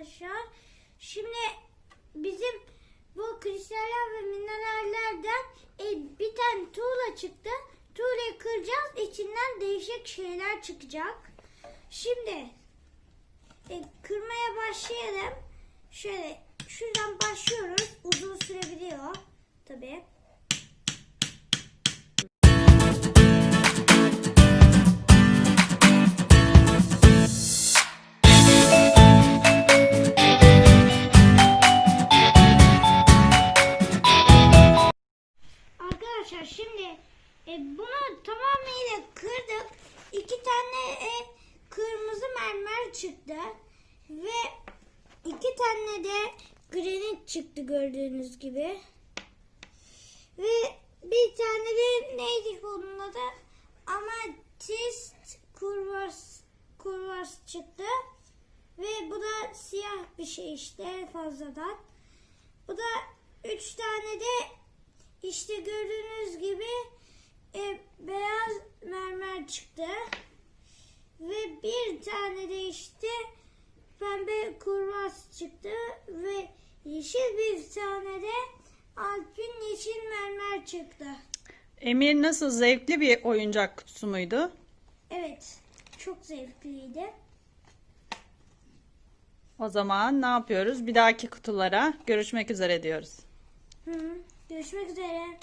arkadaşlar. Şimdi bizim bu kristaller ve minerallerden e, bir tane tuğla çıktı. Tuğlayı kıracağız. İçinden değişik şeyler çıkacak. Şimdi e, kırmaya başlayalım. Şöyle şuradan başlıyoruz. Uzun sürebiliyor. Tabii. Arkadaşlar şimdi e, bunu tamamıyla kırdık. İki tane e, kırmızı mermer çıktı. Ve iki tane de granit çıktı gördüğünüz gibi. Ve bir tane de neydi onun adı? Amatist kurvas, kurvas çıktı. Ve bu da siyah bir şey işte fazladan. Bu da üç tane de işte gördüğünüz gibi e, beyaz mermer çıktı. Ve bir tane de işte pembe kurvas çıktı. Ve yeşil bir tane de alpin yeşil mermer çıktı. Emir nasıl zevkli bir oyuncak kutusu muydu? Evet çok zevkliydi. O zaman ne yapıyoruz? Bir dahaki kutulara görüşmek üzere diyoruz. Hı, görüşmek üzere.